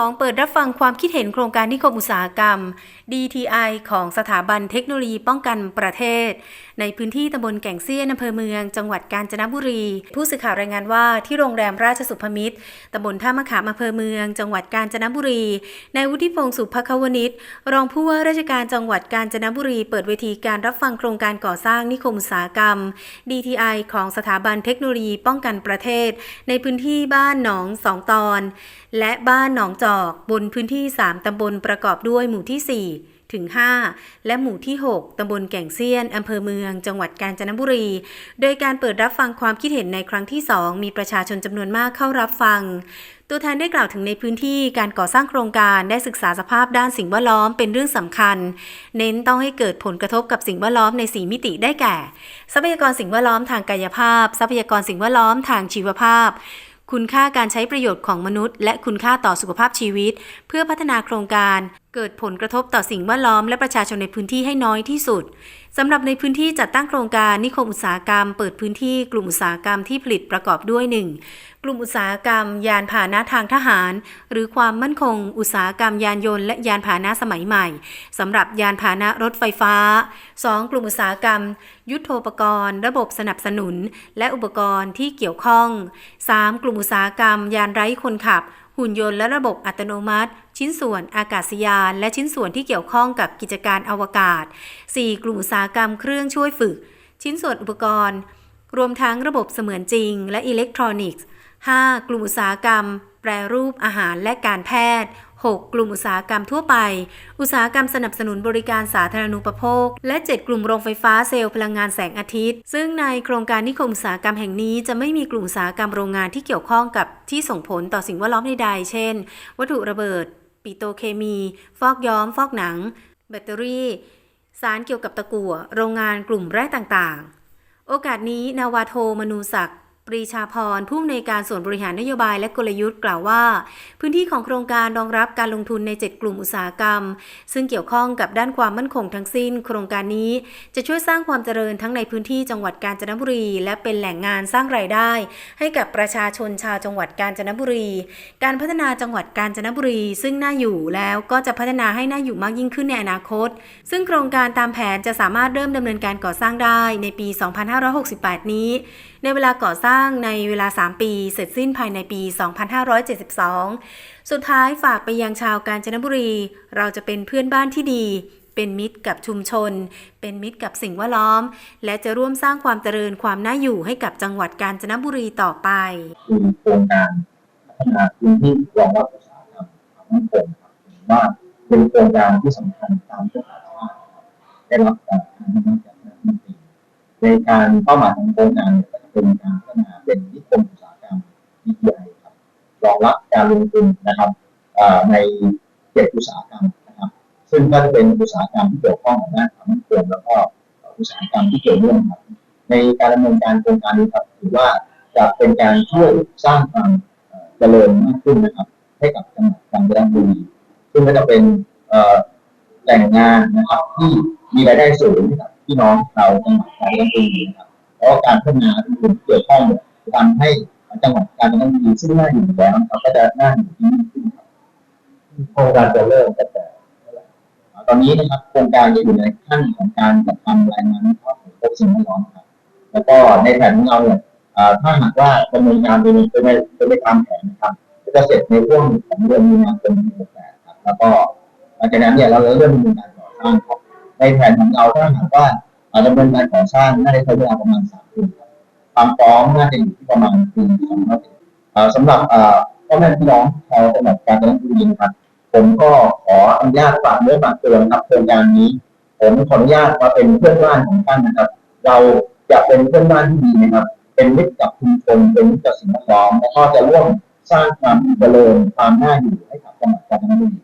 2 เปิดรับฟังความคิดเห็นโครงการนิคมอุตสาหกรรม DTI ของสถาบันเทคโนโลยีป้องกันประเทศ ในพื้นที่ตำบลแก่งเซียนอำเภอเมือง จังหวัดกาญจนบุรี ผู้สื่อข่าวรายงานว่าที่โรงแรมราชสุภมิตรตำบลท่ามะขามอำเภอเมือง จังหวัดกาญจนบุรีนายวุฒิพงศ์สุภควนิชรองผู้ว่าราชการจังหวัดกาญจนบุรี เปิดเวทีการรับฟังโครงการก่อสร้างนิคมอุตสาหกรรม DTI ของสถาบันเทคโนโลยีป้องกันประเทศ ในพื้นที่บ้านหนองสองตอน และบ้านหนองจอกบนพื้นที่ 3 ตำบลประกอบด้วยหมู่ที่ 4ถึง5และหมู่ที่ 6 ตำบลแก่งเซียน อำเภอเมือง จังหวัดกาญจนบุรี โดยการเปิดรับฟังความคิดเห็นในครั้งที่ 2 มีประชาชนจำนวนมากเข้ารับฟัง ตัวแทนได้กล่าวถึงในพื้นที่การก่อสร้างโครงการได้ศึกษาสภาพด้านสิ่งแวดล้อมเป็นเรื่องสำคัญ เน้นต้องให้เกิดผลกระทบกับสิ่งแวดล้อมในสีมิติได้แก่ ทรัพยากรสิ่งแวดล้อมทางกายภาพ ทรัพยากรสิ่งแวดล้อมทางชีวภาพคุณค่าการใช้ประโยชน์ของมนุษย์ และคุณค่าต่อสุขภาพชีวิต เพื่อพัฒนาโครงการ เกิดผลกระทบต่อสิ่งแวดล้อมและประชาชนในพื้นที่ให้น้อยที่สุดสำหรับในพื้นที่จัดตั้งโครงการนิคมอุตสาหกรรม เปิดพื้นที่กลุ่มอุตสาหกรรมที่ผลิตประกอบด้วย 1. กลุ่มอุตสาหกรรม ยานพาหนะทางทหาร หรือความมั่นคง อุตสาหกรรมยานยนต์และยานพาหนะสมัยใหม่สำหรับยานพาหนะรถไฟฟ้า 2. กลุ่มอุตสาหกรรม ยุทโธปกรณ์ ระบบสนับสนุน และอุปกรณ์ที่เกี่ยวข้อง 3. กลุ่มอุตสาหกรรม ยานไร้คนขับ หุ่นยนต์และระบบอัตโนมัติ ชิ้นส่วนอากาศยาน และชิ้นส่วนที่เกี่ยวข้องกับกิจการอวกาศ 4. กลุ่มอุตสาหกรรมเครื่องช่วยฝึก ชิ้นส่วนอุปกรณ์ รวมทั้งระบบเสมือนจริง และอิเล็กทรอนิกส์ 5. กลุ่มอุตสาหกรรม แปรรูปอาหารและการแพทย์ 6. กลุ่มอุตสาหกรรมทั่วไป อุตสาหกรรมสนับสนุนบริการสาธารณูปโภค และ 7 กลุ่มโรงไฟฟ้าเซลล์พลังงานแสงอาทิตย์ ซึ่งในโครงการนิคมอุตสาหกรรมแห่งนี้จะไม่มีกลุ่มอุตสาหกรรมโรงงานที่เกี่ยวข้องกับที่ส่งผลต่อสิ่งแวดล้อมใดๆ เช่น วัตถุระเบิด ปิโตเคมี ฟอกย้อม ฟอกหนัง แบตเตอรี่ สารเกี่ยวกับตะกั่ว โรงงานกลุ่มแร่ต่างๆ โอกาสนี้นาวาโทมนูศักดิ์ ปรีชาพรผู้อำนวยการส่วนบริหารนโยบายและกลยุทธ์กล่าวว่า พื้นที่ของโครงการรองรับการลงทุนใน 7 กลุ่มอุตสาหกรรม ซึ่งเกี่ยวข้องกับด้านความมั่นคงทั้งสิ้น โครงการนี้จะช่วยสร้างความเจริญทั้งในพื้นที่จังหวัดกาญจนบุรี และเป็นแหล่งงานสร้างรายได้ ให้กับประชาชนชาวจังหวัดกาญจนบุรี การพัฒนาจังหวัดกาญจนบุรี ซึ่งน่าอยู่แล้วก็จะพัฒนาให้น่าอยู่มากยิ่งขึ้นในอนาคต ซึ่งโครงการตามแผนจะสามารถเริ่มดำเนินการก่อสร้างได้ในปี 2568 นี้ ในเวลาก่อสร้างในเวลา 3 ปี เสร็จสิ้นภายในปี 2572 สุดท้ายฝากไปยังชาวกาญจนบุรี เราจะเป็นเพื่อนบ้านที่ดี เป็นมิตรกับชุมชน เป็นมิตรกับสิ่งแวดล้อม และจะร่วมสร้างความเจริญความน่าอยู่ให้กับจังหวัดกาญจนบุรีต่อไปโครงการพัฒนาพื้นที่รองรับอุตสาหกรรมความมั่นคงครับถือว่าเป็นโครงการที่สำคัญตามยุทธศาสตร์ชาติครับได้รับการอนุมัติจากรัฐมนตรีในการเป้าหมายของโครงการ เป็นการพัฒนาเป็นนิคมอุตสาหกรรม DTI ครับรองรับการลงทุนนะครับเอ่อในเจ็ดอุตสาหกรรมนะครับ ซึ่งก็จะเป็นอุตสาหกรรมที่เกี่ยวข้องกับด้านความมั่นคงแล้วก็อุตสาหกรรมที่เกี่ยวเนื่องครับในการดำเนินการโครงการนี้ครับถือว่าจะเป็นการช่วยสร้างความเจริญมากขึ้นนะครับ ให้กับจังหวัดกาญจนบุรีซึ่งก็จะเป็นแหล่งงานนะครับที่มีรายได้สูงให้กับพี่น้องเราจังหวัดกาญจนบุรีนะครับ เพราะว่าการพัฒนาที่เกี่ยวข้องเนี่ยจะทำให้จังหวัดกาญจนบุรีซึ่งน่าอยู่อยู่แล้วนะครับก็จะหน่าอยู่ที่นี่ขึ้นครับโครงการจะเริ่มตั้งแต่เมื่อไหร่ตอนนี้นะครับโครงการจะอยู่ในขั้นของการจัดทำรายงานวิเคราะห์ผลกระทบสิ่งแวดล้อมครับ แล้วก็ในแผนของเราเนี่ยถ้าหากว่าดำเนินการไปเป็นไปเป็นไปตามแผนนะครับจะเสร็จในช่วงของเดือนมีนาคมปี68ครับ แล้วก็หลังจากนั้นเนี่ยเราเริ่มดำเนินการก่อสร้างครับในแผนของเราถ้าหากว่า ดำเนินการก่อสร้างน่าจะใช้เวลาประมาณสามปีครับความพร้อมน่าจะอยู่ที่ประมาณปีสองพันเอ่อสำหรับพ่อแม่พี่น้องชาวจังหวัดกาญจนบุรีนะครับผมก็ขออนุญาตฝากเนื้อฝากตัวนครับโครงการนี้ ผมขออนุญาตมาเป็นเพื่อนบ้านของท่านนะครับ เราจะเป็นเพื่อนบ้านที่ดีนะครับ เป็นมิตรกับชุมชนเป็นมิตรกับสิ่งแวดล้อมแล้วก็จะร่วมสร้างความเจริญความน่าอยู่ให้กับจังหวัดกาญจนบุรี